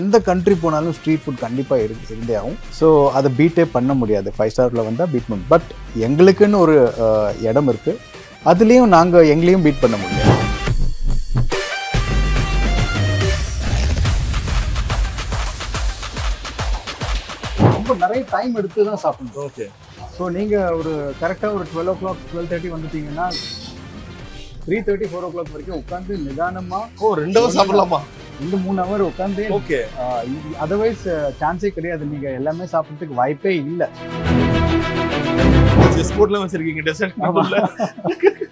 எந்த கண்ட்ரி போனாலும் street food கண்டிப்பாக இருக்கு இருந்தே ஆகும். ஸோ அதை பீட்டே பண்ண முடியாது. ஃபைவ் ஸ்டாரில் வந்தால் பீட் பண்ண பட் எங்களுக்குன்னு ஒரு இடம் இருக்குது அதுலேயும் நாங்கள் எங்களையும் பீட் பண்ண முடியாது. ரொம்ப நிறைய டைம் எடுத்து தான் சாப்பிடணும். ஓகே ஸோ நீங்கள் ஒரு கரெக்டாக ஒரு twelve o'clock twelve thirty வந்துட்டீங்கன்னா three thirty four o'clock வரைக்கும் உட்காந்து நிதானமாக ஓ ரெண்டு சாப்பிடலாமா? ரெண்டு மூணு ஹவர் உட்காந்து ஓகே அதர்வைஸ் சான்ஸே கிடையாது. நீங்க எல்லாமே சாப்பிட்றதுக்கு வாய்ப்பே இல்லை. செஸ் போர்ட்ல வச்சிருக்கீங்க டெசர்ட்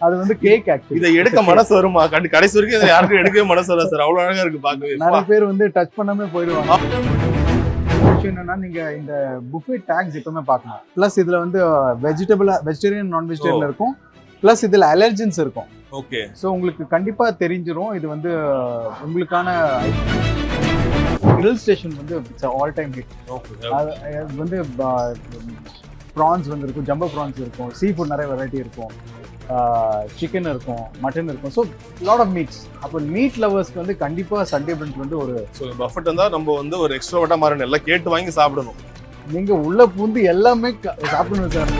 அது வந்து கேக் ஆக்சுவலி இதை எடுக்க மனசு வருமா? கண்டு கடைசி வரைக்கும் இதை யாருக்கும் எடுக்கவே மனசு வரல சார் அவ்வளவு அழகா இருக்கு பாக்கவே நிறைய பேர் வந்து டச் பண்ணாம போயிடுவாங்க. என்னன்னா நீங்க இந்த புஃபே டேக்ஸ் எப்பவுமே பார்க்கணும். ப்ளஸ் இதுல வந்து வெஜிடபிள் வெஜிடேரியன் நான் வெஜிடேரியன் இருக்கும். ப்ளஸ் இதுல அலர்ஜென்ஸ் இருக்கும். ஓகே ஸோ உங்களுக்கு கண்டிப்பா தெரிஞ்சிரும். இது வந்து உங்களுக்கான ஹில் ஸ்டேஷன் வந்து ஆல் டைம் ஹிட் ஓகே அது வந்து ப்ரான்ஸ் வந்து இருக்கும் ஜம்போ ப்ரான்ஸ் இருக்கும் சீ ஃபுட் நிறைய வெரைட்டி இருக்கும். சிக்கன் இருக்கும் மட்டன் இருக்கும். ஸோ லாட் ஆஃப் மீட்ஸ் அப்போ மீட் லவர்ஸ்க்கு வந்து கண்டிப்பாக சண்டே பிரஞ்ச் வந்து ஒரு ஸோ பஃபட் இருந்தா நம்ம வந்து ஒரு எக்ஸ்ட்ரோவர்ட்டா மாறணும். எல்லாம் கேட்டு வாங்கி சாப்பிடணும். நீங்கள் உள்ள பூந்து எல்லாமே சாப்பிடணும் sir.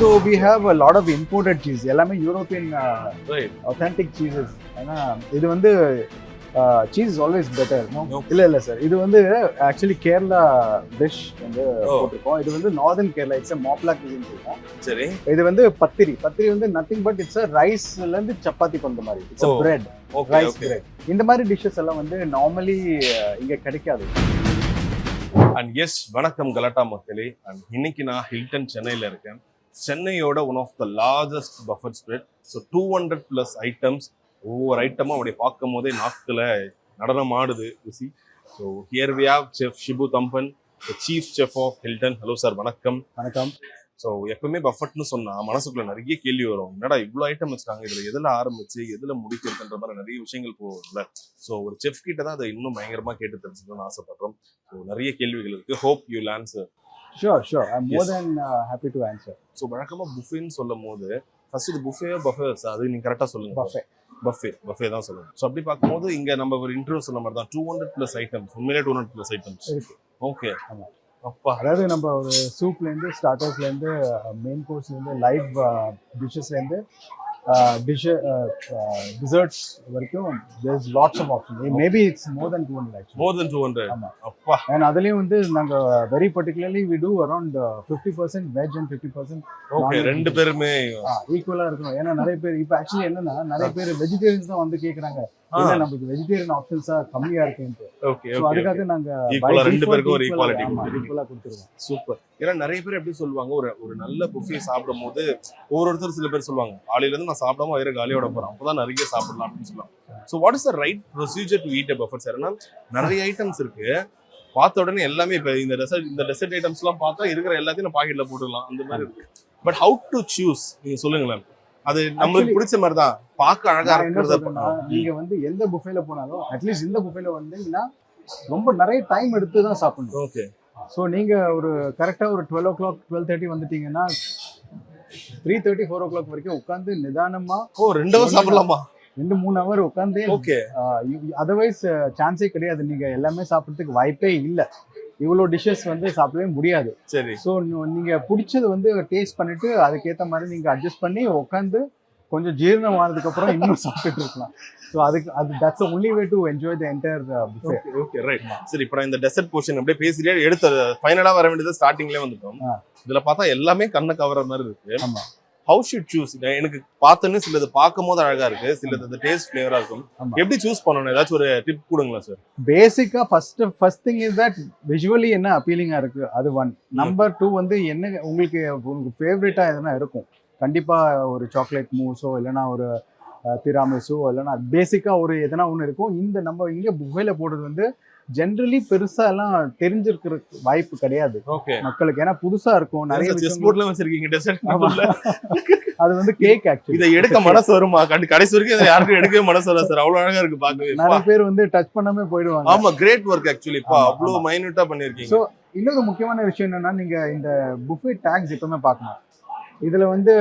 So we have a lot of imported cheese எல்லாமே யூரோப்பியன் ரைட் ஒத்தென்டிக் சீசஸ் ஏன்னா இது வந்து சீஸ் இஸ் ஆல்வேஸ் பெட்டர். இல்ல இல்ல சார் இது வந்து ஆக்சுவலி கேரளா டிஷ் வந்து Oh. போட்டிருக்கோம். இது வந்து northern Kerala it's Moplah cuisine இருக்கும் சரி. இது வந்து பத்திரி பத்திரி வந்து நத்திங் பட் இட்ஸ் ரைஸ்ல இருந்து சப்பாத்தி பண்ற மாதிரி. இட்ஸ். பிரெட் ரைஸ் பிரெட் இந்த மாதிரி டிஷ்ஷஸ் எல்லாம் வந்து நார்மலி இங்க கிடைக்காது. அண்ட் எஸ் வணக்கம் கலாட்டா மக்களே. அண்ட் இன்னைக்கு நான் ஹில்டன் சென்னையில் இருக்கேன். சென்னையோட one of the largest buffet spread so two hundred plus items ஒவ்வொரு ஐட்டமும் அப்படி பார்க்கும் போதே நாக்கில் நடனம் ஆடுது ருசி so here we have chef Shibu Thampan chief chef of Hilton hello sir வணக்கம். வணக்கம். ஸோ எப்பவுமே பஃபட்னு சொன்னா மனசுக்குள்ள நிறைய கேள்வி வரும். என்னடா இவ்வளோ ஐட்டம் வச்சிருக்காங்க இதுல எதுல ஆரம்பிச்சு எதுல முடிக்கிறதுன்ற மாதிரி நிறைய விஷயங்கள் போகும்ல. ஸோ ஒரு செஃப் கிட்ட தான் அதை இன்னும் பயங்கரமா கேட்டு தெரிஞ்சுக்கணும்னு ஆசைப்படுறோம். ஸோ நிறைய கேள்விகள் இருக்கு. Hope you answer sure sure I more. Than happy to answer so வழக்கமா புஃபேன்னு சொல்லும் போது ஃபர்ஸ்ட் இது புஃபே பஃபே அது நீங்க கரெக்டா சொல்லுங்க. பஃபே பஃபே பஃபே தான் சொல்லுங்க ஸோ அப்படி பார்க்கும்போது இங்க நம்ம ஒரு இன்டர்வியூ சொன்ன மாதிரி தான் டூ ஹண்ட்ரட் ப்ளஸ் ஐட்டம்ஸ் உண்மையிலே two hundred plus items. Okay ஆமா. அப்பா. அதாவது நம்ம ஒரு சூப்லேருந்து ஸ்டார்டர்ஸ்லேருந்து மெயின் கோர்ஸ்லேருந்து லைவ் டிஷ்ஷஸ்லேருந்து டிஷ் டிசர்ட்ஸ் வரைக்கும் there's lots of option maybe it's more than two hundred more than two hundred ஆமா. அப்பா. அண்ட் அதுலேயும் வந்து நாங்கள் very particularly we do around fifty percent veg and fifty percent okay. ரெண்டு பேருமே. ஈக்குவலாக இருக்கணும். ஏன்னா நிறைய பேர் இப்போ ஆக்சுவலி என்னன்னா நிறைய பேர் வெஜிடேரியன்ஸ் தான் வந்து கேட்குறாங்க இல்லை நமக்கு வெஜிடேரியன் ஆப்ஷன்ஸாக கம்மியாக இருக்குன்ட்டு. ஓகே அதுக்காக நாங்கள் Equal-ஆ ரெண்டு பேருக்கும் ஒரு. ஈக்குவலாக கொடுத்துருவோம். சூப்பர் ஏன்னா நிறைய பேர் எப்படி சொல்லுவாங்க ஒரு ஒரு நல்ல புஃபே சாப்பிடும் போது ஒவ்வொருத்தர் சில பேர் சொல்லுவாங்க காலையில இருந்து நான் சாப்பிடாம வயிறு காலியோட போறேன் அப்பதான் நிறைய சாப்பிடலாம் அப்படின்னு சொல்லுவாங்க. So what is the right procedure to eat buffet sir ஏன்னா நிறைய ஐட்டம்ஸ் இருக்கு. பார்த்த உடனே எல்லாமே இப்போ இந்த டெசர்ட் இந்த டெசர்ட் ஐட்டம்ஸ் எல்லாம் பார்த்தா இருக்கிற எல்லாத்தையும் நான் பாக்கெட்ல போட்டுக்கலாம் அந்த மாதிரி இருக்கு. பட் ஹவு டு சூஸ் நீங்க சொல்லுங்களேன். அது நம்மளுக்கு பிடிச்ச மாதிரி தான் பார்க்க அழகா இருக்கிறத நீங்க வந்து எந்த புஃபேல போனாலும் அட்லீஸ்ட் இந்த புஃபேல வந்தீங்கன்னா ரொம்ப நிறைய டைம் எடுத்து தான் சாப்பிடணும். ஓகே ஸோ நீங்க ஒரு கரெக்டா ஒரு twelve o'clock twelve thirty வந்துட்டீங்கன்னா three thirty four o'clock வரைக்கும் உட்காந்து நிதானமா ஓ ரெண்டு ஹவர் சாப்பிடலாமா? ரெண்டு மூணு ஹவர் உட்காந்து ஓகே அதர்வைஸ் சான்ஸே கிடையாது. நீங்க எல்லாமே சாப்பிட்றதுக்கு வாய்ப்பே இல்லை. இவ்வளோ டிஷ்ஷஸ் வந்து சாப்பிடவே முடியாது. சரி. ஸோ நீங்க பிடிச்சது வந்து டேஸ்ட் பண்ணிட்டு அதுக்கேற்ற மாதிரி நீங்க அட்ஜஸ்ட் பண்ணி உட்காந்து கொஞ்சம் ஜீரணம் ஆனதுக்கு அப்புறம் இன்னும் சாப்பிட்டுட்டு இருக்கலாம். ஸோ அதுக்கு அது that's only way to enjoy the entire buffet okay right சரி இப்போ இந்த டெசர்ட் போர்ஷன் அப்படியே பேசிட்டே எடுத்த ஃபைனலா வர வேண்டியது ஸ்டார்டிங்லேயே வந்துட்டோம். இதுல பார்த்தா எல்லாமே கண்ணை கவர மாதிரி இருக்கு. ஆமா. ஹவு ஷுட் சூஸ் எனக்கு பார்த்தோன்னு சிலது பார்க்கும் போது அழகா இருக்கு. சிலது அந்த டேஸ்ட் ஃபிளேவரா இருக்கும். எப்படி சூஸ் பண்ணணும்? ஏதாச்சும் ஒரு டிப் கொடுங்களேன் சார் பேசிக்கா first first thing is that visually என்ன அப்பீலிங்கா இருக்கு? அது ஒன் நம்பர் டூ வந்து என்ன உங்களுக்கு உங்களுக்கு ஃபேவரட்டா எதனா இருக்கும்? கண்டிப்பா ஒரு சாக்லேட் மூஸோ இல்லைன்னா ஒரு திராமிசோ இல்லைன்னா பேசிக்கா ஒரு எதனா ஒன்று இருக்கும். இந்த நம்ம இங்க புகையில போடுறது வந்து ஜென்ரலி பெருசா எல்லாம் தெரிஞ்சிருக்கிற வாய்ப்பு கிடையாது. மக்களுக்கு. ஏன்னா புதுசா இருக்கும். நிறைய செஸ் போர்ட்ல வச்சிருக்கீங்க. அது வந்து கேக் ஆக்சுவலி இதை எடுக்க மனசு வருமா? கண்டு கடைசி வரைக்கும் இதை யாருக்கும் எடுக்கவே மனசு வரல சார் அவ்வளவு அழகா இருக்கு பாக்கவே நிறைய பேர் வந்து டச் பண்ணாம போயிடுவாங்க. ஆமா கிரேட் ஒர்க் ஆக்சுவலி பா. ஆமா, அவ்வளவு மைன்யூட்டா பண்ணிருக்கீங்க So, இன்னொரு முக்கியமான விஷயம் என்னன்னா நீங்க இந்த புஃபே டேக்ஸ் எப்பவுமே பார்க்கணும். இதுல வந்து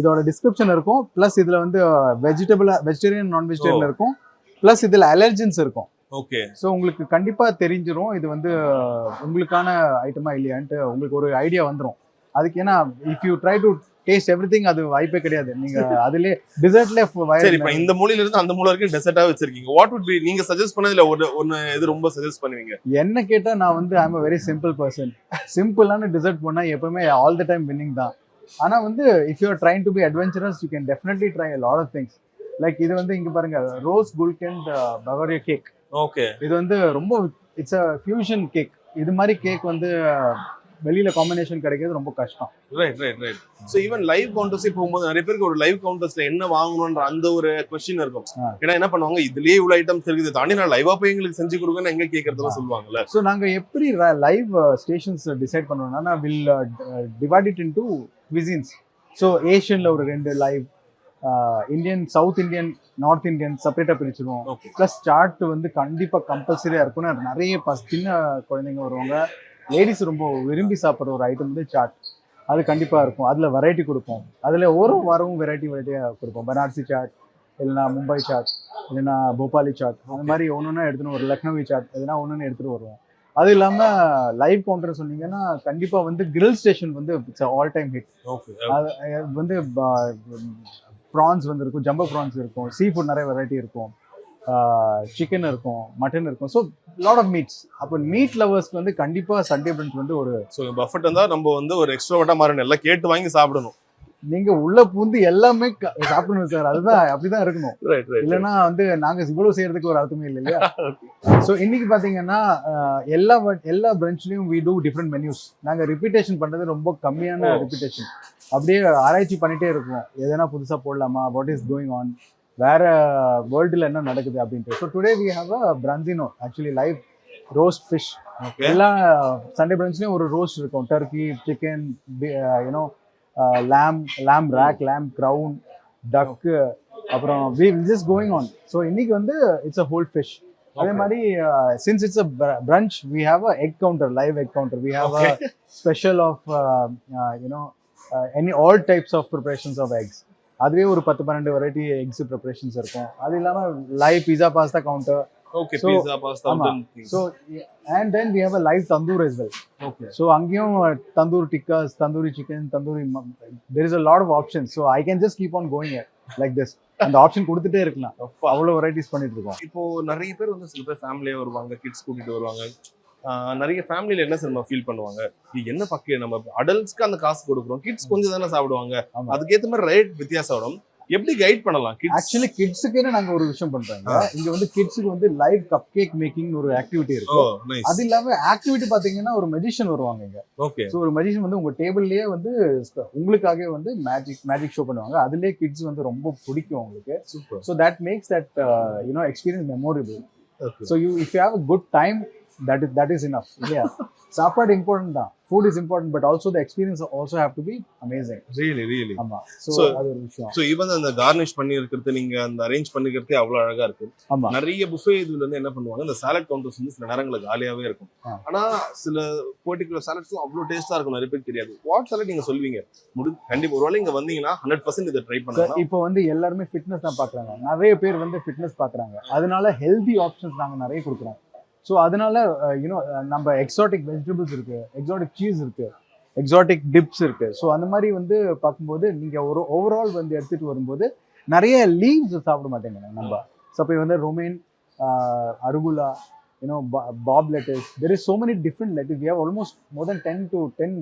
இதோட டிஸ்கிரிப்ஷன் இருக்கும். ப்ளஸ் இதுல வந்து வெஜிடபிள் வெஜிடேரியன் நான் வெஜிடேரியன் இருக்கும். ப்ளஸ் இதுல அலர்ஜென்ஸ் இருக்கும். ஓகே ஸோ உங்களுக்கு கண்டிப்பா தெரிஞ்சிரும். இது வந்து உங்களுக்கான ஐட்டமா இல்லையான்ட்டு உங்களுக்கு ஒரு ஐடியா வந்துரும். அதுக்கு ஏன்னா if you try to taste everything அது வாய்ப்பே கிடையாது. நீங்க அதுலயே டிசர்ட்ல சரி இப்ப இந்த மூலையில இருந்து அந்த மூலை வரைக்கும் டெசர்ட்டா வச்சிருக்கீங்க. வாட் would be நீங்க சஜஸ்ட் பண்ணதுல ஒரு ஒன்னு இது ரொம்ப சஜஸ்ட் பண்ணுவீங்க? என்ன கேட்டா நான் வந்து I'm a very simple person சிம்பிளான டிசர்ட் பண்ணா எப்பவுமே ஆல் த டைம் வின்னிங் தான். ஆனா வந்து if you trying to be adventurous you can definitely try lot of things like இது வந்து இங்க பாருங்க rose gulkand Bavaria cake okay இது வந்து ரொம்ப இட்ஸ் அ ஃபியூஷன் கேக் இது மாதிரி கேக் வந்து வெளியில காம்பினேஷன் கிடைக்கிறது ரொம்ப கஷ்டம். Right right right so even live கவுண்டர்ஸே போகும்போது நிறைய பேருக்கு ஒரு லைவ் கவுண்டர்ஸ்ல என்ன வாங்கணும்ன்ற அந்த ஒரு கொஸ்டின் இருக்கும். ஏன்னா என்ன பண்ணுவாங்க? இதுலயே இவ்வளவு ஐட்டம்ஸ் இருக்குது. தாண்டி நான் லைவா போய் எங்களுக்கு செஞ்சு கொடுங்கன்னு எங்க கேட்கறதெல்லாம் சொல்லுவாங்கல்ல. ஸோ நாங்க எப்படி லைவ் ஸ்டேஷன்ஸ் டிசைட் பண்ணோம்னா will divide it in two cuisines. So ஏஷியன்ல ஒரு ரெண்டு live Indian south Indian north Indian செப்பரேட்டாக பிரிச்சிருவோம். ஓகே ப்ளஸ் சார்ட் வந்து கண்டிப்பாக கம்பல்சரியாக இருக்கும்னு நிறைய பஸ் சின்ன குழந்தைங்க வருவாங்க. லேடிஸ் ரொம்ப விரும்பி சாப்பிட்ற ஒரு ஐட்டம் வந்து சாட் அது கண்டிப்பாக இருக்கும். அதில் வெரைட்டி கொடுப்போம். அதில் ஒரு வாரமும் வெரைட்டி வெரைட்டியாக கொடுப்போம். பனாரசி சாட் இல்லைன்னா மும்பை சாட் இல்லைன்னா போபாலி சாட் அந்த மாதிரி ஒன்று ஒன்றா எடுத்துன்னு ஒரு லக்னவி சாட் எதுனா ஒன்று ஒன்று எடுத்துகிட்டு வருவோம். அது இல்லாமல் லைவ் கவுண்டர் சொன்னீங்கன்னா கண்டிப்பாக வந்து கிரில் ஸ்டேஷன் வந்து it's all time hit okay அது வந்து ப்ரான்ஸ் வந்து இருக்கும் ஜம்போ ப்ரான்ஸ் இருக்கும் சீ ஃபுட் நிறைய வெரைட்டி இருக்கும். சிக்கன் இருக்கும் மட்டன் இருக்கும். ஸோ லாட் ஆஃப் மீட்ஸ் அப்போ மீட் லவர்ஸ்க்கு வந்து கண்டிப்பாக சண்டே பிரஞ்ச் வந்து ஒரு சோ பஃபட் இருந்தா நம்ம வந்து ஒரு எக்ஸ்ட்ரோவர்ட்டா மாறணும். எல்லாம் கேட்டு வாங்கி சாப்பிடணும். நீங்க உள்ள பூந்து எல்லாமே சாப்பிடணும் சார் அதுதான் அப்படிதான் இருக்கணும். இல்லைன்னா வந்து நாங்க இவ்வளவு செய்யறதுக்கு ஒரு அர்த்தமே இல்லை இல்லையா? ஸோ இன்னைக்கு பாத்தீங்கன்னா எல்லா எல்லா பிரான்ச்லயும் வி டூ டிஃப்ரெண்ட் மெனியூஸ் நாங்க ரிப்பீட்டேஷன் பண்றது ரொம்ப கம்மியான. ரிப்பீட்டேஷன் அப்படியே ஆராய்ச்சி பண்ணிட்டே இருக்கோம் எதனா புதுசா போடலாமா? வாட் இஸ் கோயிங் ஆன் வேற வேர்ல்டுல என்ன நடக்குது அப்படின்ட்டு. So today we have a branzino actually live roast fish எல்லா சண்டே பிரான்ச்லயும் ஒரு ரோஸ்ட் இருக்கும். Turkey chicken you know lamb lamb rack lamb crown duck அப்புறம் we just going on so இன்னைக்கு வந்து இட்ஸ் அ ஹோல் ஃபிஷ் அதே மாதிரி since it's a brunch we have a egg counter live egg counter we have a special of you know any all types of preparations of eggs அதுவே ஒரு பத்து பன்னெண்டு variety X preparations இருக்கும். அது இல்லாமல் live pizza pasta counter okay So, pizza pasta and then we have a live tandoor as well. Okay so அங்கேயும் tandoor tikkas tandoori chicken tandoori there is a lot of option so I can just keep on going like this அந்த option கொடுத்துட்டே இருக்கலாம். அவ்வளோ varieties பண்ணிட்டு இருக்கோம். இப்போ நிறைய பேர் வந்து சில பேர் ஃபேமிலியா வருவாங்க கிட்ஸ் கூட்டிட்டு வருவாங்க. நிறைய ஃபேமிலில என்ன சார் நம்ம ஃபீல் பண்ணுவாங்க என்ன பக்கம் நம்ம அடல்ட்ஸ்க்கு அந்த காசு கொடுக்குறோம். கிட்ஸ் கொஞ்சம் தானே சாப்பிடுவாங்க. ஆமா. அதுக்கேத்த மாதிரி ரேட் வித்தியாசம் வரும். எப்படி கைட் பண்ணலாம் ஆக்சுவலி கிட்ஸுக்குன்னு நாங்க ஒரு விஷயம் பண்றாங்க இங்க வந்து கிட்ஸுக்கு வந்து லைவ் கப் கேக் மேக்கிங் ஒரு ஆக்டிவிட்டி இருக்கு அது இல்லாம ஆக்டிவிட்டி பாத்தீங்கன்னா ஒரு மெஜிஷியன் வருவாங்க இங்க. ஓகே ஸோ ஒரு மெஜிஷியன் வந்து உங்க டேபிள்லயே வந்து உங்களுக்காகவே வந்து மேஜிக் மேஜிக் ஷோ பண்ணுவாங்க. அதுலயே கிட்ஸ் வந்து ரொம்ப பிடிக்கும் உங்களுக்கு. So that makes that you know experience memorable so you if you have a good time that is that is enough இல்லையா சாப்பாடு இம்பார்ட்டன்ட் தான் food is important but also the experience also have to be amazing really really ஆமா. So- அது ஒரு விஷயம். So even அந்த Cornish பண்ணி இருக்கிறது நீங்க அந்த அரேஞ்ச் பண்ணிக்கிறதே அவ்வளவு அழகா இருக்கு. ஆமா. நிறைய புஃபே இதுல இருந்து என்ன பண்ணுவாங்க இந்த சாலட் கவுண்டர்ஸ் வந்து சில நேரங்களில் காலியாவே இருக்கும். ஆனா சில பர்டிகுலர் சாலட்ஸும் அவ்வளவு டேஸ்டா இருக்கும் நிறைய பேர் தெரியாது. வாட் சாலட் நீங்க சொல்வீங்க முடி கண்டிப்பா ஒருவேளை இங்க வந்தீங்கன்னா ஹண்ட்ரட் பர்சன்ட் இதை ட்ரை பண்ணலாம் இப்போ வந்து எல்லாருமே ஃபிட்னஸ் தான் பார்க்குறாங்க நிறைய பேர் வந்து ஃபிட்னஸ் பார்க்குறாங்க அதனால ஹெல்தி ஆப்ஷன்ஸ் நாங்கள் நிறைய கொடுக்குறோம். ஸோ அதனால யூனோ நம்ம எக்ஸாட்டிக் வெஜிடபிள்ஸ் இருக்கு எக்ஸாட்டிக் சீஸ் இருக்கு எக்ஸாட்டிக் டிப்ஸ் இருக்கு. ஸோ அந்த மாதிரி வந்து பார்க்கும்போது நீங்க ஒரு ஓவரால் வந்து எடுத்துட்டு வரும்போது நிறைய லீவ்ஸ் சாப்பிட மாட்டேங்க நம்ம. ஸோ இப்போ வந்து romaine arugula you know pop lettuce there is so many different lettuce we have almost more than ten to ten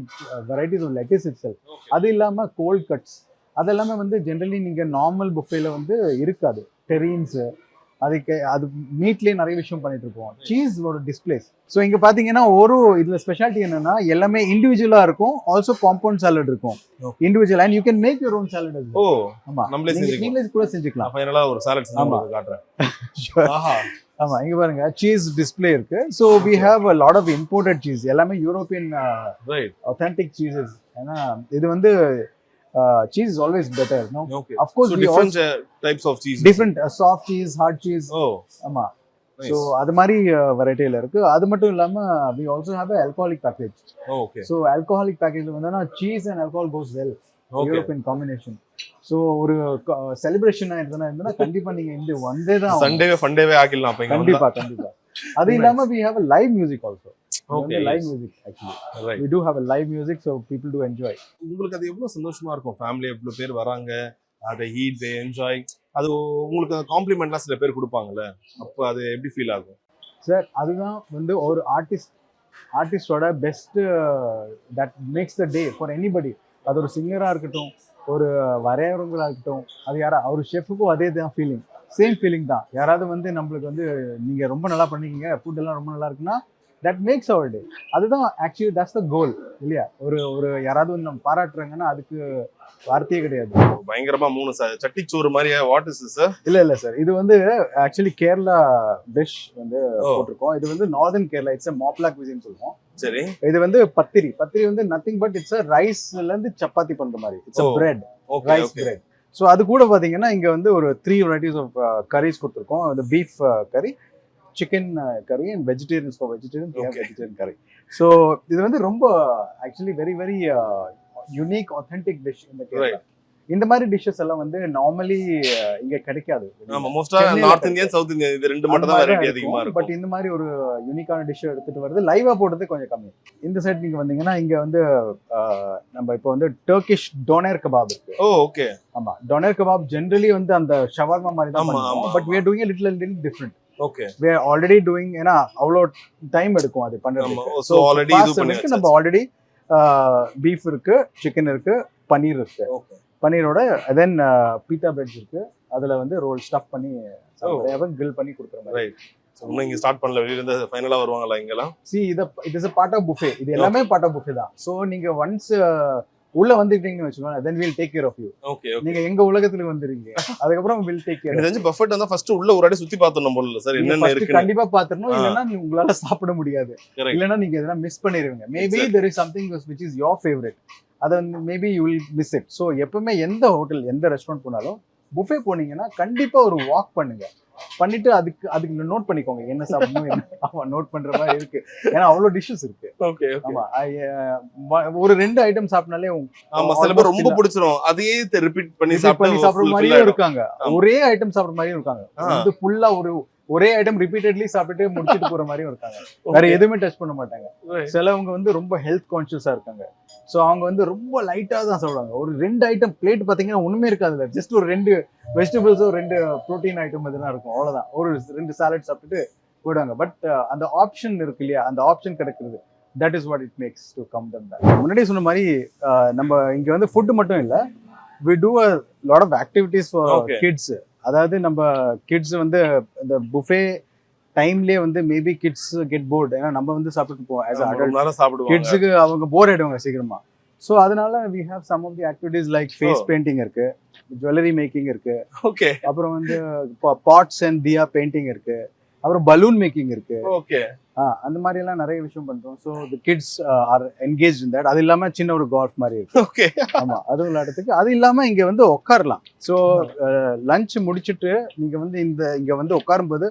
varieties of lettuce itself அது இல்லாமல் கோல்ட் கட்ஸ் அதெல்லாமே வந்து ஜென்ரலி நீங்கள் நார்மல் புஃபேல வந்து இருக்காது. டெரீன்ஸு அதுக்கு அது மீட்லேயே நிறைய விஷயம் பண்ணிட்டு இருக்கோம் சீஸ் ஒரு டிஸ்பிளேஸ் ஸோ இங்கே பார்த்தீங்கன்னா ஒரு இதில் ஸ்பெஷாலிட்டி என்னன்னா எல்லாமே இண்டிவிஜுவலாக இருக்கும். ஆல்சோ காம்பவுண்ட் சாலட் இருக்கும். Individual and you can make your own salad oh ஆமா. நம்மளே. நீங்களே கூட செஞ்சுக்கலாம். நான் ஃபைனலா ஒரு சாலட் ஆமா. காட்டுறேன். ஆமா இங்க பாருங்க சீஸ் டிஸ்ப்ளே இருக்கு. So we have a lot of imported cheese எல்லாமே யூரோப்பியன் authentic cheeses. ஏன்னா இது வந்து cheese is always better no okay of course so we different types of cheese different soft cheese hard cheese oh ஆமா. Nice. So அது மாதிரி வெரைட்டியில் இருக்கு. அது மட்டும் இல்லாம we also have alcoholic package okay so alcoholic package வந்தோன்னா cheese and alcohol goes well European combination so ஒரு celebration இருந்ததுன்னா இருந்ததுன்னா கண்டிப்பா நீங்க இந்த ஒன் டே தான் சண்டேவே ஃபண்டேவே வந்தா. கண்டிப்பா கண்டிப்பா. அது. இல்லாம we have a live music also okay live music actually right we do have a live music so people do enjoy. உங்களுக்கு அது எவ்வளவு சந்தோஷமா இருக்கும்? ஃபேமிலி எவ்வளவு பேர் வராங்க அதை ஹீட் தே என்ஜாய் அது உங்களுக்கு காம்ப்ளிமெண்ட்லாம் சில பேர் கொடுப்பாங்கல்ல? அப்போ அது எப்படி ஃபீல் ஆகும்? சார் அதுதான் வந்து ஒரு ஆர்டிஸ்ட் ஆர்டிஸ்டோட best that makes the day for anybody அது ஒரு சிங்கராக இருக்கட்டும் ஒரு வரையறவங்களா இருக்கட்டும் அது யாரா அவர் ஷெஃபுக்கும் அதே தான் ஃபீலிங் சேம் ஃபீலிங் தான். யாராவது வந்து நம்மளுக்கு வந்து நீங்கள் ரொம்ப நல்லா பண்ணிக்கிங்க ஃபுட் எல்லாம் ரொம்ப நல்லா இருக்குன்னா தட் மேக்ஸ் அவர் டே அதுதான் ஆக்சுவலி தட்ஸ் த கோல் இல்லையா? ஒரு ஒரு யாராவது வந்து நம்ம பாராட்டுறாங்கன்னா அதுக்கு வார்த்தையே கிடையாது. பயங்கரமா மூணு ச- சட்டிச்சோறு மாதிரியா வாட் இஸ் சார் இல்ல இல்ல சார் இது வந்து ஆக்சுவலி கேரளா டிஷ் வந்து. போட்டிருக்கோம். இது வந்து நார்தர்ன் கேரளா இட்ஸ் மாப்லா குசின்னு சொல்லுவோம். சரி. இது வந்து பத்திரி பத்திரி வந்து நத்திங் பட் இட்ஸ் ரைஸ்ல இருந்து சப்பாத்தி பண்ற மாதிரி. It's. Bread rice bread so அது கூட பாத்தீங்கன்னா இங்க வந்து ஒரு த்ரீ வெரைட்டிஸ் ஆஃப் கரீஸ் கொடுத்துருக்கோம். Beef curry chicken curry and vegetarians for vegetarian. Vegetarian curry so இது வந்து ரொம்ப actually very very unique authentic dish இந்த கேரளா. இந்த மாதிரி டிஷ்ஷஸ் எல்லாம் வந்து நார்மலி இங்க கிடைக்காது. மோஸ்டா நார்த் இந்தியன் சவுத் இந்தியன் இது ரெண்டு மட்டும் தான் வெரைட்டி அதிகமா பட் இருக்கும் இந்த மாதிரி ஒரு யூனிக்கான டிஷ் எடுத்துட்டு வருது லைவா போடுறது கொஞ்சம் கம்மி. இந்த சைடு நீங்க வந்தீங்கன்னா இங்க வந்து ஆஹ், நம்ம இப்போ வந்து டர்கிஷ் டொனேர் கபாப் இருக்கு. ஓ ஓகே ஆமா டொனேர் கபாப் ஜென்ரலி வந்து அந்த ஷவர்மா மாதிரி தான் but are doing a little little different. Okay we are already doing ஏன்னா அவ்வளோ டைம் எடுக்கும் அது பண்றதுக்கு. சோ ஆல்ரெடி இது நம்ம ஆல்ரெடி பீஃப் இருக்கு சிக்கன் இருக்கு பன்னீர் இருக்கு. பன்னீரோட தென் பீட்டா பிரெட்ஸ் இருக்கு. அதுல வந்து ரோல் ஸ்டஃப் பண்ணி கிரில் பண்ணி கொடுக்குற மாதிரி. இன்னும் இங்க ஸ்டார்ட் பண்ணல. வெளியில இருந்து ஃபைனலா வருவாங்களா இங்கெல்லாம்? சி இத it is a part of buffet இது எல்லாமே பார்ட் ஆஃப் புஃபே தான். ஸோ நீங்க ஒன்ஸ் உள்ள வந்துட்டீங்கன்னு வச்சுக்கோங்க then will take care of you okay நீங்க எங்க உலகத்துல வந்துருங்க அதுக்கப்புறம் வில் டேக் எனக்கு கேர் தெரிஞ்சு பஃபெட் வந்தா ஃபர்ஸ்ட் உள்ள ஒரு வாட்டி சுத்தி பார்த்தோம் போல சார் என்னென்ன இருக்குன்னு. கண்டிப்பா பாத்துறணும் ஆ. இல்லைன்னா நீ- உங்களால சாப்பிட முடியாது. இல்லைன்னா நீங்க எதனா மிஸ் பண்ணிடுவீங்க maybe. There is something which is your favourite அதை வந்து maybe you will miss it so எப்பவுமே எந்த ஹோட்டல் எந்த ரெஸ்டாரண்ட் போனாலும் புஃபே போனீங்கன்னா கண்டிப்பா ஒரு வாக் பண்ணுங்க பண்ணிட்டு அதுக்கு அதுக்கு நோட் பண்ணிக்கோங்க என்ன சாப்பிடணும் என்ன ஆமா நோட் பண்ற மாதிரி இருக்கு ஏன்னா அவ்வளவு டிஷ்ஷஸ் இருக்கு ஓகே ஆமா uh, ஒரு ரெண்டு ஐட்டம் சாப்பிட்டாலே ஆமா சில பேர் ரொம்ப. பிடிச்சிரும் அதையே ரிப்பீட் பண்ணி சாப்பிட்டு சாப்பிடுற மாதிரியும். இருக்காங்க. ஒரே ஐட்டம் சாப்பிடுற மாதிரியும் இருக்காங்க. வந்து ஃபுல்லா ஒரு ஒரே ஐட்டம் ரிப்பீட்டட்லி சாப்பிட்டு முடிச்சிட்டு போற மாதிரியும் இருக்காங்க. வேற. எதுவுமே டச் பண்ண மாட்டாங்க. சிலவங்க வந்து ரொம்ப ஹெல்த் கான்சியஸா இருக்காங்க. சோ அவங்க வந்து ரொம்ப லைட்டா தான் சாப்பிடுவாங்க. ஒரு ரெண்டு ஐட்டம் பிளேட் பாத்தீங்கன்னா ஒண்ணுமே இருக்காது. ஜஸ்ட் ஒரு ரெண்டு வெஜிடபிள்ஸோ ரெண்டு ப்ரோட்டீன் ஐட்டம் எதுனா இருக்கும். அவ்வளவுதான். ஒரு ரெண்டு சாலட் சாப்பிட்டுட்டு போயிடுவாங்க. பட் அந்த ஆப்ஷன் இருக்கு இல்லையா? அந்த ஆப்ஷன் கிடைக்கிறது. That is what it makes to come them முன்னாடி சொன்ன மாதிரி அஹ், நம்ம இங்க வந்து ஃபுட் மட்டும் இல்ல we do a lot of activities for. Kids அதாவது நம்ம கிட்ஸ் வந்து இந்த புஃபே டைம்லயே வந்து மேபி கிட்ஸ் கெட் போர்ட் ஏன்னா நம்ம வந்து சாப்பிட்டு போவோம் ஆஸ் அடல்ட் சாப்பிடுவாங்க. கிட்ஸுக்கு அவங்க போர் ஆயிடுவாங்க சீக்கிரமா. ஸோ அதனால we have some of the activities like face. Painting இருக்கு ஜுவல்லரி மேக்கிங் இருக்கு. ஓகே அப்புறம் வந்து பாட்ஸ் அண்ட் தியா பெயிண்டிங் இருக்கு. அப்புறம் பலூன் மேக்கிங் இருக்கு. ஓகே அந்த மாதிரி எல்லாம் நிறைய விஷயம் பண்றோம். So the kids are engage in that அது இல்லாம சின்ன ஒரு கால்ஃப் மாதிரி இருக்கு. ஓகே ஆமா அது விளையாடுறதுக்கு. அது இல்லாம இங்க வந்து உட்காரலாம். ஸோ லஞ்ச் முடிச்சிட்டு நீங்க வந்து இந்த இங்க வந்து உட்காரும்போது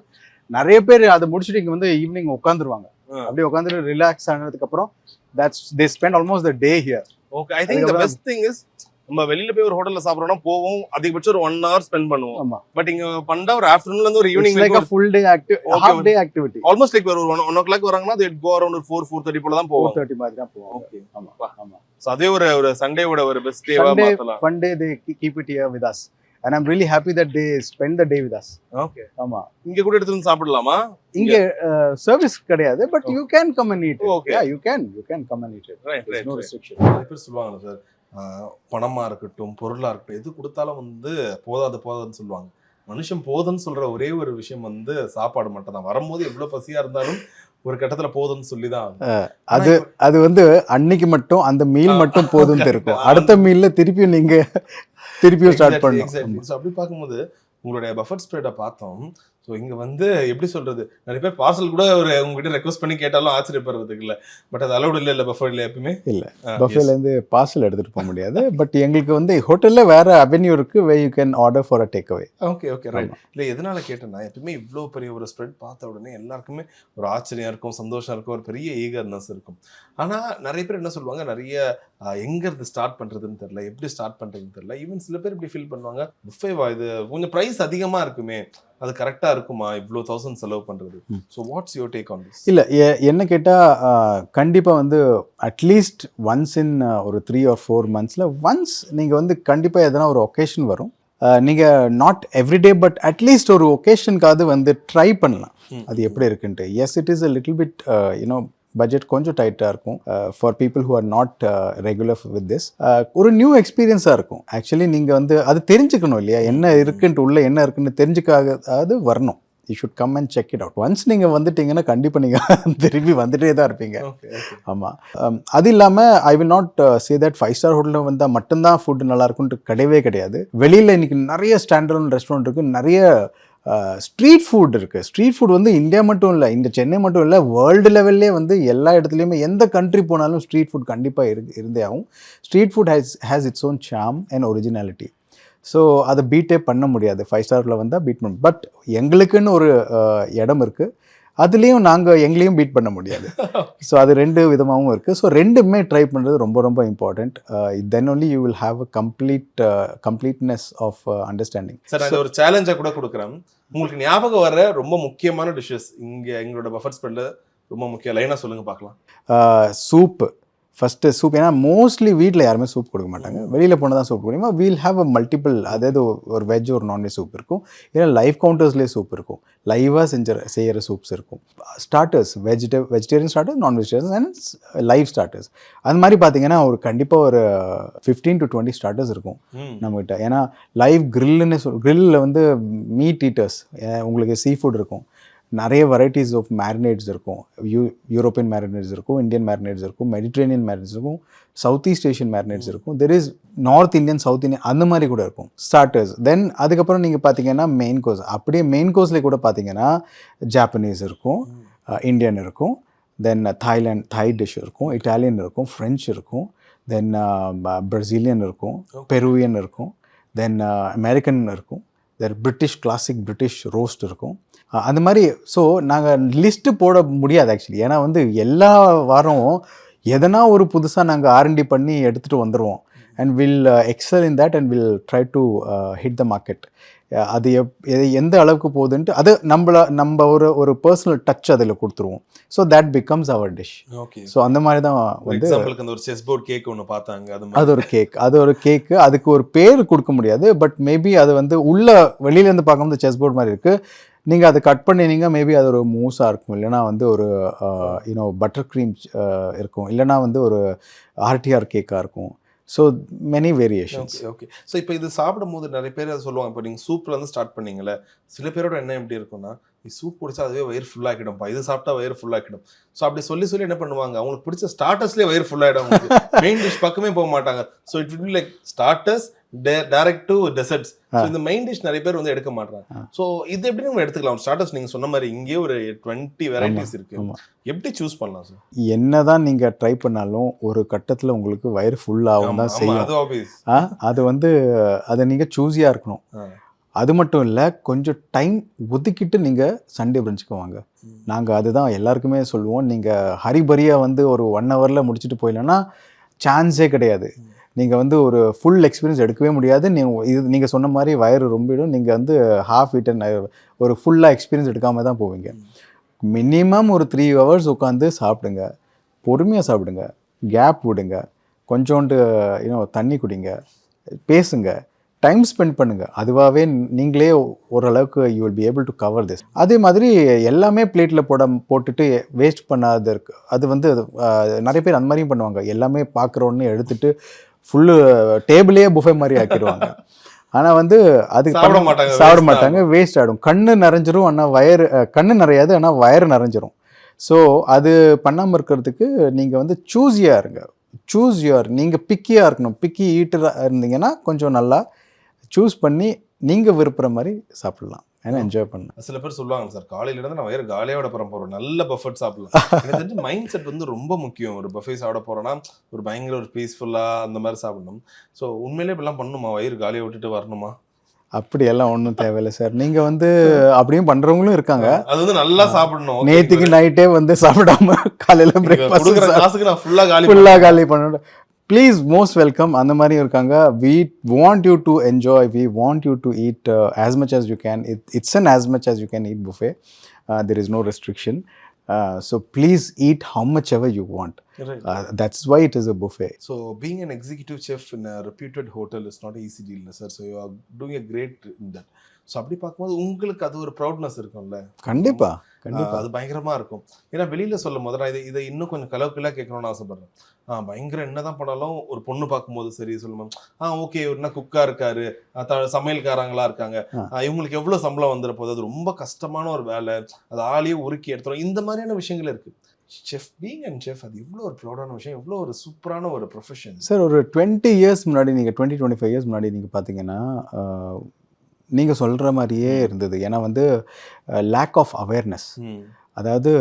நிறைய பேர் அதை முடிச்சுட்டு இங்க வந்து ஈவினிங் உட்காந்துருவாங்க. அப்படியே உட்காந்துட்டு ரிலாக்ஸ் ஆனதுக்கு அப்புறம் that's they spend almost the day here okay I think the best thing is நம்ம வெளியில போய் ஒரு ஹோட்டல்ல சாப்பிடுறோம்னா போவோம். அதிகபட்சம் ஒரு ஒன் ஹவர் ஸ்பெண்ட் பண்ணுவோம். ஆமா. பட் இங்க பண்ணா ஒரு ஆஃப்டர்நூன்ல இருந்து ஒரு like evening a full day active day activity almost like ஒரு ஒன் ஓ கிளாக் வராங்கன்னா அது கோ அரௌண்ட் ஒரு ஃபோர் ஃபோர் தேர்ட்டி போல தான் போவோம் தேர்ட்டி மாதிரி தான் போவாங்க. ஓகே ஆமா ஆமா. அதே ஒரு ஒரு சண்டேவோட ஒரு பெஸ்ட் டேவா மாத்தலாம். day they ke- keep it here with us. And i'm really happy that they spend the day with us. Okay ஆமா. இங்க கூட எடுத்து வந்து சாப்பிடலாமா? இங்க சர்வீஸ் கிடையாது but you can come and yeah you can you can come and eat it. Right right restriction. நிறைய பேர் சொல்லுவாங்க சார் பணமா இருக்கட்டும் பொருளா இருக்கட்டும் எது கொடுத்தாலும் வந்து போதாது போதாதுன்னு சொல்லுவாங்க மனுஷன் போதும்னு சொல்ற ஒரே ஒரு விஷயம் வந்து சாப்பாடு மட்டும் தான் வரும்போது எவ்வளவு பசியா இருந்தாலும் ஒரு கட்டத்துல போதும்னு சொல்லிதான் ஆகணும். அது அது வந்து அன்னைக்கு மட்டும் அந்த மீல் மட்டும் போதும் correct. இருக்கும். அடுத்த மீல்ல திருப்பியும் நீங்க திருப்பியும் ஸ்டார்ட். So அப்படி பார்க்கும்போது உங்களுடைய பஃபட் ஸ்ப்ரெட்டை பார்த்தோம் ஸோ இங்க வந்து எப்படி சொல்றது? நிறைய பேர் பார்சல் கூட ஒரு உங்ககிட்ட ரெக்வஸ்ட் பண்ணி கேட்டாலும் ஆச்சரியப்படுறதுக்கு இல்ல. பட் அது அலௌட் இல்ல இல்ல பஃபட்ல எப்பவுமே இல்ல. பஃபேல. இருந்து பார்சல் எடுத்துட்டு போக முடியாது. பட் எங்களுக்கு வந்து ஹோட்டல்ல வேற அவென்யூ இருக்கு way you can order for a takeaway okay okay right இல்லை எதனால கேட்டேன்னா எப்பவுமே இவ்வளோ பெரிய ஒரு ஸ்ப்ரெட் பார்த்த உடனே எல்லாருக்குமே ஒரு ஆச்சரியம் இருக்கும் சந்தோஷம் இருக்கும் ஒரு பெரிய ஈகர்னஸ் இருக்கும். ஆனால் நிறைய பேர் என்ன சொல்லுவாங்க நிறைய ஆஹ், எங்க இருந்து ஸ்டார்ட் பண்றதுன்னு தெரியல எப்படி ஸ்டார்ட் பண்றதுன்னு தெரியல. ஈவன் சில பேர் இப்படி ஃபீல் பண்ணுவாங்க. புஃபேவா இது? கொஞ்சம் ப்ரைஸ் அதிகமா இருக்குமே. அது கரெக்டா இருக்குமா? இவ்ளோ தௌசண்ட் செலவு பண்றது. ம். So what's your take on this இல்லை என்ன கேட்டால் கண்டிப்பாக வந்து அட்லீஸ்ட் ஒன்ஸ் இன் ஒரு த்ரீ ஆர் ஃபோர் மந்த்ஸில் ஒன்ஸ் நீங்கள் வந்து கண்டிப்பாக எதனா ஒரு ஒகேஷன் வரும். நீங்கள் நாட் எவ்ரிடே பட் அட்லீஸ்ட் ஒரு ஒகேஷனுக்காவது வந்து ட்ரை பண்ணலாம். அது எப்படி இருக்குன்ட்டு. Yes it is a little bit you know budget கொஞ்சம் டைட்டாக இருக்கும். For people who are not regular with this ஒரு நியூ எக்ஸ்பீரியன்ஸாக இருக்கும். ஆக்சுவலி நீங்கள் வந்து அது தெரிஞ்சுக்கணும் இல்லையா? என்ன இருக்குன்ட்டு உள்ள என்ன இருக்குன்னு தெரிஞ்சுக்காக அது வரணும். You should come and check it out once நீங்கள் வந்துட்டீங்கன்னா கண்டிப்பாக நீங்கள் திரும்பி வந்துட்டே தான் இருப்பீங்க. ஆமாம் அது இல்லாமல் I will not say that five star ஹோட்டலில் வந்தால் மட்டும்தான் ஃபுட் நல்லா இருக்கும்ட்டு கிடையவே கிடையாது. வெளியில் இன்னைக்கு நிறைய ஸ்டாண்டர்ட் ரெஸ்டாரண்ட் இருக்குது நிறைய ஸ்ட்ரீட் ஃபுட் இருக்குது ஸ்ட்ரீட் ஃபுட் வந்து இந்தியா மட்டும் இல்லை இந்த சென்னை மட்டும் இல்லை வேர்ல்டு லெவல்லே வந்து எல்லா இடத்துலையுமே எந்த கண்ட்ரி போனாலும் ஸ்ட்ரீட் ஃபுட் கண்டிப்பாக இரு இருந்தே ஆகும். Street food has has it's own charm and originality so அதை பீட்டே பண்ண முடியாது. ஃபைவ் ஸ்டாரில் வந்தால் பீட் பண்ண பட் எங்களுக்குன்னு ஒரு இடம் இருக்குது அதுலேயும் நாங்கள் எங்களையும் பீட் பண்ண முடியாது. ஸோ அது ரெண்டு விதமாகவும் இருக்குது ஸோ ரெண்டுமே ட்ரை பண்ணுறது ரொம்ப ரொம்ப important then only you will have a complete completeness of understanding sir இதை ஒரு சேலஞ்சா கூட கொடுக்குறேன். உங்களுக்கு ஞாபகம் வர ரொம்ப முக்கியமான டிஷ்ஷஸ் இங்க எங்களோட பஃபர் ஸ்ப்ரெட்ல ரொம்ப முக்கியம். லைனா சொல்லுங்க பார்க்கலாம். சூப்பு ஃபஸ்ட்டு சூப் ஏன்னா மோஸ்ட்லி வீட்டில் யாருமே சூப் கொடுக்க மாட்டாங்க. வெளியில் போனால் தான் சூப் கொடுக்குமா வீல் ஹாவ் அ மல்டிபிள் அதாவது ஒரு வெஜ் ஒரு நான்வெஜ் சூப் இருக்கும். ஏன்னா லைவ் கவுண்டர்ஸ்லேயே சூப் இருக்கும். லைவாக செஞ்ச செய்கிற சூப்ஸ் இருக்கும். Starters வெஜிடே vegetarian starters non vegetarian and live starters அது மாதிரி பார்த்தீங்கன்னா ஒரு கண்டிப்பாக ஒரு ஃபிஃப்டீன் டு டுவெண்ட்டி ஸ்டார்டர்ஸ் இருக்கும். நம்மகிட்ட. ஏன்னா லைவ் கிரில்லுன்னு சொல் கிரில்லில் வந்து மீட் ஈட்டர்ஸ் உங்களுக்கு சீ ஃபுட் இருக்கும். நிறைய வெரைட்டிஸ் ஆஃப் மேரினேட்ஸ் இருக்கும். யூ யூரோப்பியன் மேரினேட்ஸ் இருக்கும் இந்தியன் மேரினேட்ஸ் இருக்கும் மெடிட்ரேனியன் மேரினேட்ஸ் இருக்கும் சவுத் ஈஸ்ட் ஏஷியன் மேரினேட்ஸ் இருக்கும். There is North Indian South Indian அந்த மாதிரி கூட இருக்கும். ஸ்டார்டர்ஸ் தென் அதுக்கப்புறம் நீங்கள் பார்த்தீங்கன்னா மெயின் கோர்ஸ் அப்படியே மெயின் கோர்ஸ்லேயே கூட பார்த்தீங்கன்னா ஜாப்பனீஸ் இருக்கும் இந்தியன் இருக்கும். தென் தாய்லாண்ட் தாய் டிஷ் இருக்கும் இட்டாலியன் இருக்கும் ஃப்ரெஞ்ச் இருக்கும். தென் பிரசீலியன் இருக்கும் பெருவியன் இருக்கும். தென் அமெரிக்கன் இருக்கும். Then British classic British roast இருக்கும். அந்த மாதிரி ஸோ நாங்கள் லிஸ்ட்டு போட முடியாது ஆக்சுவலி ஏன்னா வந்து எல்லா வாரம் எதனா ஒரு புதுசாக நாங்கள் ஆர்என்டி பண்ணி எடுத்துகிட்டு வந்துடுவோம் and will excel in that and will try to hit the market அது எப் எந்த அளவுக்கு போகுதுன்ட்டு அது நம்மள நம்ம ஒரு ஒரு பர்சனல் டச் அதில் கொடுத்துருவோம். So that becomes our dish okay so அந்த மாதிரி தான் வந்து அந்த ஒரு செஸ் போர்ட் கேக் ஒன்னு பார்த்தாங்க அது அது ஒரு கேக் அது ஒரு கேக்கு அதுக்கு ஒரு பேர் கொடுக்க முடியாது. பட் மேபி அது வந்து உள்ள வெளியிலேருந்து பார்க்கும்போது செஸ் போர்ட் மாதிரி இருக்குது நீங்கள் அதை கட் பண்ணினீங்க மேபி அது ஒரு மூஸாக இருக்கும். இல்லைனா வந்து ஒரு யூனோ பட்டர் க்ரீம் இருக்கும். இல்லைனா வந்து ஒரு ஆர்டிஆர் கேக்காக இருக்கும். So many variations okay so இப்போ இது சாப்பிடும் போது நிறைய பேர் அதை சொல்லுவாங்க. இப்போ நீங்கள் சூப்பில் இருந்து ஸ்டார்ட் பண்ணீங்களே சில பேரோட என்ன எப்படி இருக்கும்னா நீ சூப் குடிச்சா அதுவே வயிறு ஃபுல் ஆக்கிடும்ப்பா. இது சாப்பிட்டா வயிறு ஃபுல் ஆக்கிடும். ஸோ அப்படி சொல்லி சொல்லி என்ன பண்ணுவாங்க? அவங்களுக்கு பிடிச்ச ஸ்டார்டர்ஸ்லேயே வயிறு ஃபுல் ஆகிடும் மெயின் டிஷ் பக்கமே போக மாட்டாங்க. So it will like starters direct to desserts இந்த மெயின் டிஷ் நிறைய பேர் வந்து எடுக்க மாட்டாங்க. ஸோ இது எப்படி நம்ம எடுத்துக்கலாம்? ஸ்டார்டர்ஸ் நீங்க சொன்ன மாதிரி இங்கே ஒரு டுவெண்ட்டி வெரைட்டிஸ் இருக்கு. எப்படி சூஸ் பண்ணலாம் சார் என்னதான் நீங்கள் ட்ரை பண்ணாலும் ஒரு கட்டத்தில் உங்களுக்கு வயிறு ஃபுல் ஆகும் தான் செய்யும். அது ஆபீஸ் ஆ அது வந்து அதை நீங்கள் சூஸியாக இருக்கணும். அது மட்டும் இல்லை கொஞ்சம் டைம் ஒதுக்கிட்டு நீங்கள் சண்டே பிரெஞ்சுக்கு வாங்க. நாங்கள் அதுதான் எல்லாருக்குமே சொல்லுவோம். நீங்கள் ஹரிபரியாக வந்து ஒரு ஒன் ஹவரில் முடிச்சுட்டு போயிடலன்னா சான்ஸே கிடையாது. நீங்கள் வந்து ஒரு ஃபுல் எக்ஸ்பீரியன்ஸ் எடுக்கவே முடியாது. நீங்கள் இது நீங்கள் சொன்ன மாதிரி வயிறு ரொம்பிடும். நீங்கள் வந்து ஹாஃப் ஈட்டன் ஒரு ஃபுல்லாக எக்ஸ்பீரியன்ஸ் எடுக்காம தான் போவீங்க. மினிமம் ஒரு த்ரீ ஹவர்ஸ் உட்காந்து சாப்பிடுங்க. பொறுமையாக சாப்பிடுங்க. கேப் விடுங்க. கொஞ்சோண்டு யூனோ தண்ணி குடிங்க. பேசுங்க. டைம் ஸ்பெண்ட் பண்ணுங்க. அதுவாகவே நீங்களே ஓரளவுக்கு you will be able to cover this அதே மாதிரி எல்லாமே பிளேட்டில் போட போட்டுட்டு வேஸ்ட் பண்ணாத இருக்கு அது வந்து நிறைய பேர் அந்த மாதிரியும் பண்ணுவாங்க. எல்லாமே பார்க்குற உடனே எடுத்துட்டு ஃபுல்லு டேபிளே புஃபே மாதிரி ஆக்கிடுவாங்க. ஆனால் வந்து அது சாப்பிட மாட்டாங்க, சாப்பிட waste மாட்டாங்க வேஸ்ட் ஆகிடும். கண்ணு நிறைஞ்சிரும் ஆனால் அஹ், கண்ணு நிறையாது ஆனால் வயறு நிறைஞ்சிரும். ஸோ அது பண்ணாமல் இருக்கிறதுக்கு நீங்கள் வந்து சூஸியாக இருங்க. சூஸ் யுவர் நீங்கள் பிக்கியாக இருக்கணும். பிக்கி ஈட்டராக இருந்தீங்கன்னா கொஞ்சம் நல்லா சூஸ் பண்ணி நீங்கள் விருப்புற மாதிரி சாப்பிடலாம் ஏன்னா என்ஜாய் பண்ணலாம். சில பேர் சொல்லுவாங்க சார் காலையில இருந்து நான் வயிறு காலியோட போறேன் போறோம் நல்ல பஃபட் சாப்பிடலாம். எனக்கு மைண்ட் செட் வந்து ரொம்ப முக்கியம். ஒரு பஃபே சாப்பிட போறோம்னா ஒரு பயங்கர ஒரு பீஸ்ஃபுல்லா அந்த மாதிரி சாப்பிடணும். ஸோ உண்மையிலே இப்படிலாம் பண்ணணுமா வயிறு காலியை விட்டுட்டு வரணுமா? அப்படியெல்லாம் ஒன்றும் தேவையில்லை சார். நீங்கள் வந்து அப்படியும் பண்ணுறவங்களும் இருக்காங்க. அது வந்து நல்லா சாப்பிடணும். நேத்திக்கு நைட்டே வந்து சாப்பிடாம காலையில் நீங்க பிரேக்ஃபாஸ்ட் காசுக்கு நான் காலி ஃபுல்லாக காலி பண்ணணும். ப்ளீஸ் மோஸ்ட் வெல்கம் அந்த மாதிரியும் இருக்காங்க we want you to enjoy we want you to eat as much as you can eat it's an as much as you can eat buffet. Uh, there is no restriction. Uh, so please eat how much ever want uh, that's why it is a buffet. So being an executive chef in a reputed hotel is not an easy deal, sir. So you are doing a great in that. So அப்படி பார்க்கும்போது உங்களுக்கு அது ஒரு proudness இருக்கும்ல? கண்டிப்பா ஆஹ் கண்டிப்பா. அது பயங்கரமா இருக்கும். ஏன்னா வெளியில சொல்லும் போது நான் இதை இதை இன்னும் கொஞ்சம் கலவுக்கெல்லாம் கேட்கணும்னு ஆசைப்படுறேன். ஆ பயங்கரம் என்னதான் பண்ணாலும் ஒரு பொண்ணு பார்க்கும்போது சரி சொல்லுவோம் ஆ ஓகே என்ன குக்கா இருக்காரு? சமையல்காரங்களா இருக்காங்க? இவங்களுக்கு எவ்வளவு சம்பளம் வந்துட போகுது? அது ரொம்ப கஷ்டமான ஒரு வேலை. அது ஆளையே உருக்கி எடுத்துரும். இந்த மாதிரியான விஷயங்கள் இருக்கு. செஃப் பீங் அண்ட் செஃப் அது இவ்வளோ ஒரு ப்ரௌடான விஷயம் இவ்வளோ ஒரு சூப்பரான ஒரு ப்ரொஃபஷன் சார் ஒரு டுவெண்ட்டி இயர்ஸ் முன்னாடி நீங்கள் டுவெண்ட்டி டுவெண்ட்டி ஃபைவ் இயர்ஸ் முன்னாடி நீங்கள் பார்த்தீங்கன்னா நீங்கள் சொல்கிற மாதிரியே இருந்தது. ஏன்னா வந்து லேக் ஆஃப் அவேர்னஸ் அதாவது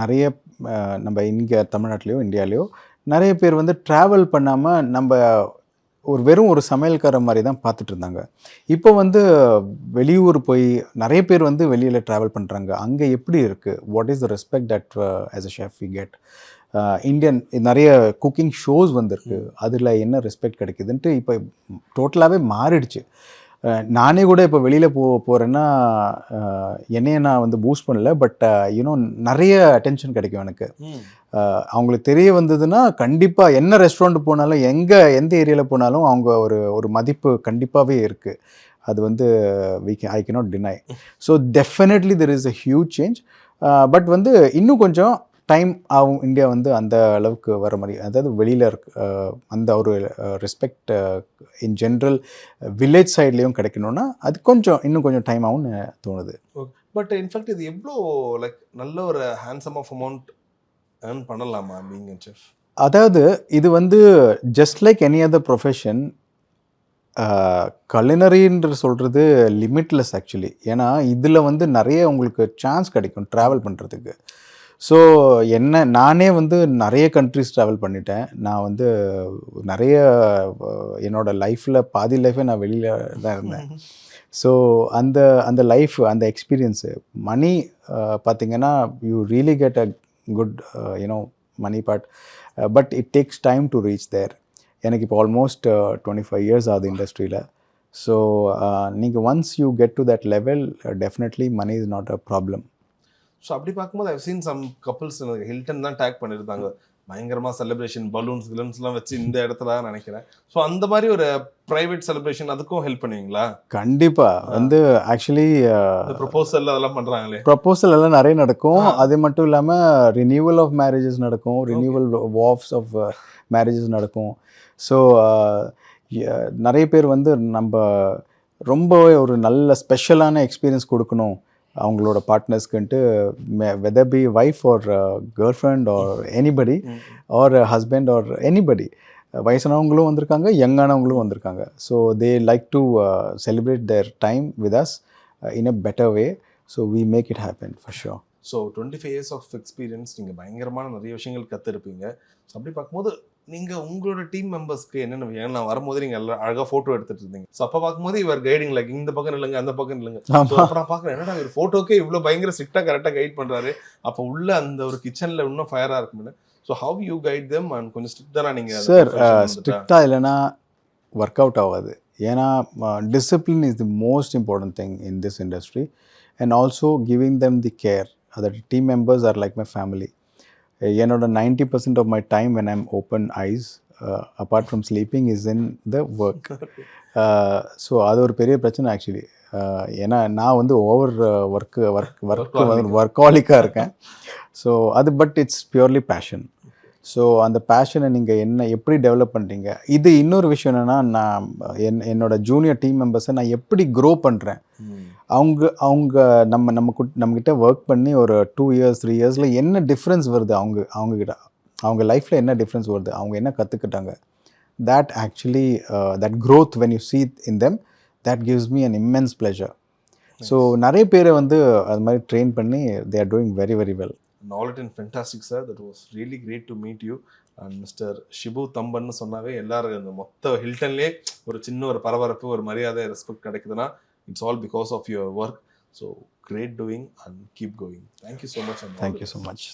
நிறைய நம்ம இங்கே தமிழ்நாட்டிலையோ இந்தியாலேயோ நிறைய பேர் வந்து ட்ராவல் பண்ணாமல் நம்ம ஒரு வெறும் ஒரு சமையல்கார மாதிரி தான் பார்த்துட்டு இருந்தாங்க. இப்போ வந்து வெளியூர் போய் நிறைய பேர் வந்து வெளியில் ட்ராவல் பண்ணுறாங்க அங்கே எப்படி இருக்குது what is the respect that as a chef we get Indian நிறைய குக்கிங் ஷோஸ் வந்திருக்கு. அதில் என்ன ரெஸ்பெக்ட் கிடைக்குதுன்ட்டு இப்போ டோட்டலாகவே மாறிடுச்சு. Uh, நானே கூட இப்போ வெளியில் போ போகிறேன்னா uh, என்னையை நான் வந்து பூஸ்ட் பண்ணல பட் யூனோ uh, நிறைய அட்டென்ஷன் கிடைக்கும் எனக்கு. அவங்களுக்கு தெரிய வந்ததுன்னா கண்டிப்பாக என்ன ரெஸ்டாரண்ட் போனாலும் எங்கே எந்த ஏரியாவில் போனாலும் அவங்க ஒரு ஒரு மதிப்பு கண்டிப்பாகவே இருக்குது அது வந்து we K I cannot deny so definitely there is a huge change but வந்து இன்னும் கொஞ்சம் டைம் ஆகும் இந்தியா வந்து அந்த அளவுக்கு வர மாதிரி அதாவது வெளியில் இருக்க அந்த ஒரு ரெஸ்பெக்ட் இன் ஜென்ரல் வில்லேஜ் சைட்லேயும் கிடைக்கணும்னா அது கொஞ்சம் இன்னும் கொஞ்சம் டைம் ஆகும்னு தோணுது. பட் இன்ஃபேக்ட் இது எவ்வளோ லைக் நல்ல ஒரு ஹேண்ட்ஸம் ஆஃப் அமௌண்ட் ஏர்ன் பண்ணலாமா பீங் செஃப் அதாவது இது வந்து just like any other profession கலினரின்ற சொல்கிறது லிமிட்லெஸ் ஆக்சுவலி ஏன்னா இதில் வந்து நிறைய உங்களுக்கு சான்ஸ் கிடைக்கும் ட்ராவல் பண்ணுறதுக்கு ஸோ என்ன நானே வந்து நிறைய கண்ட்ரிஸ் ட்ராவல் பண்ணிட்டேன். நான் வந்து நிறைய அஹ், என்னோட லைஃப்பில் பாதி லைஃபே நான் வெளியில் தான் இருந்தேன். ஸோ அந்த அந்த லைஃப் அந்த எக்ஸ்பீரியன்ஸு மணி பார்த்தீங்கன்னா you really get a good you know money part but it takes time to reach there எனக்கு இப்போ ஆல்மோஸ்ட் டுவெண்ட்டி ஃபைவ் இயர்ஸ் ஆகுது இண்டஸ்ட்ரியில் ஸோ நீங்கள் once you get to that level definitely money is not a problem so அப்படி பார்க்கும்போது I've seen some couples Hilton தான் take பண்ணியிருந்தாங்க. பயங்கரமா செலிப்ரேஷன் பலூன்ஸ் கிலன்ஸ்லாம் வச்சு இந்த இடத்துல நினைக்கிறேன். ஸோ அந்த மாதிரி ஒரு ப்ரைவேட் செலிப்ரேஷன் அதுக்கும் ஹெல்ப் பண்ணுவீங்களா? கண்டிப்பாக வந்து ஆக்சுவலி ப்ரொபோசல் அதெல்லாம் பண்றாங்களே? ப்ரப்போசல் எல்லாம் நிறைய நடக்கும். அது மட்டும் இல்லாமல் ரினியூவல் ஆஃப் மேரேஜஸ் நடக்கும். ரினியூவல் வாஃப்ஸ் ஆஃப் மேரேஜஸ் நடக்கும். ஸோ நிறைய பேர் வந்து நம்ம ரொம்பவே ஒரு நல்ல ஸ்பெஷலான எக்ஸ்பீரியன்ஸ் கொடுக்கணும். அவங்களோட பார்ட்னர்ஸ்க்குன்ட்டு whether be wife or girl friend or anybody or husband or anybody வயசானவங்களும் வந்திருக்காங்க யங்கானவங்களும் வந்திருக்காங்க. So they like to celebrate their time with us in a better way so we make it happen for sure so twenty five years of experience நீங்கள் பயங்கரமான நிறைய விஷயங்கள் கற்றுருப்பீங்க அப்படி பார்க்கும்போது நீங்கள் உங்களோட டீம் மெம்பர்ஸ்க்கு என்னென்ன ஏன்னா நான் வரும்போது நீங்கள் எல்லாம் அழகாக ஃபோட்டோ எடுத்துட்டு இருந்தீங்க. ஸோ அப்போ பார்க்கும்போது இவர் கைடிங் லைக் இந்த பக்கம் இல்லைங்க அந்த பக்கம் இல்லைங்க ஸோ ஆமாம் அப்போ நான் பார்க்குறேன் என்னடா இவர் ஃபோட்டோக்கே இவ்வளோ பயங்கர ஸ்ட்ரிக்டாக கரெக்டாக கைட் பண்ணுறாரு அப்போ உள்ள அந்த ஒரு கிச்சனில் இன்னும் ஃபயராக இருக்கும்னு. So how you guide them and கொஞ்சம் ஸ்ட்ரிக்ட் தானே நீங்கள் சார் ஸ்ட்ரிக்டாக இல்லைன்னா ஒர்க் அவுட் ஆகாது. ஏன்னா discipline is the most important thing in this industry and also giving them the care அதோட team members are like my family என்னோட ninety percent of my time when I'm open eyes apart from sleeping is in the work so அது ஒரு பெரிய பிரச்சனை actually ஏன்னா நான் வந்து over work work work. ஒர்க்காலிக்காக இருக்கேன். ஸோ அது but it's purely passion so அந்த பேஷனை நீங்கள் என்ன எப்படி டெவலப் பண்ணுறீங்க இது இன்னொரு விஷயம் என்னென்னா நான் என் என்னோட ஜூனியர் டீம் மெம்பர்ஸை நான் எப்படி க்ரோ பண்ணுறேன் அவங்க அவங்க நம்ம நம்ம குட் நம்மக்கிட்ட ஒர்க் பண்ணி ஒரு டூ இயர்ஸ் த்ரீ இயர்ஸில் என்ன டிஃப்ரென்ஸ் வருது? அவங்க அவங்கக்கிட்ட அவங்க லைஃப்பில் என்ன டிஃப்ரென்ஸ் வருது? அவங்க என்ன கற்றுக்கிட்டாங்க that actually that growth when you see in them that gives me an immense pleasure. So நிறைய பேரை வந்து அது மாதிரி ட்ரெயின் பண்ணி they are doing very very well நாலட் and fantastic sir that was really great to meet you and mister Shibu தம்பன்னு சொன்னாவே எல்லாரும் இந்த மொத்த ஹில்டன்லேயே ஒரு சின்ன ஒரு பரபரப்பு ஒரு மரியாதை ரெஸ்பெக்ட் கிடைக்குதுன்னா it's all because of your work so great doing and keep going thank you so much thank you so much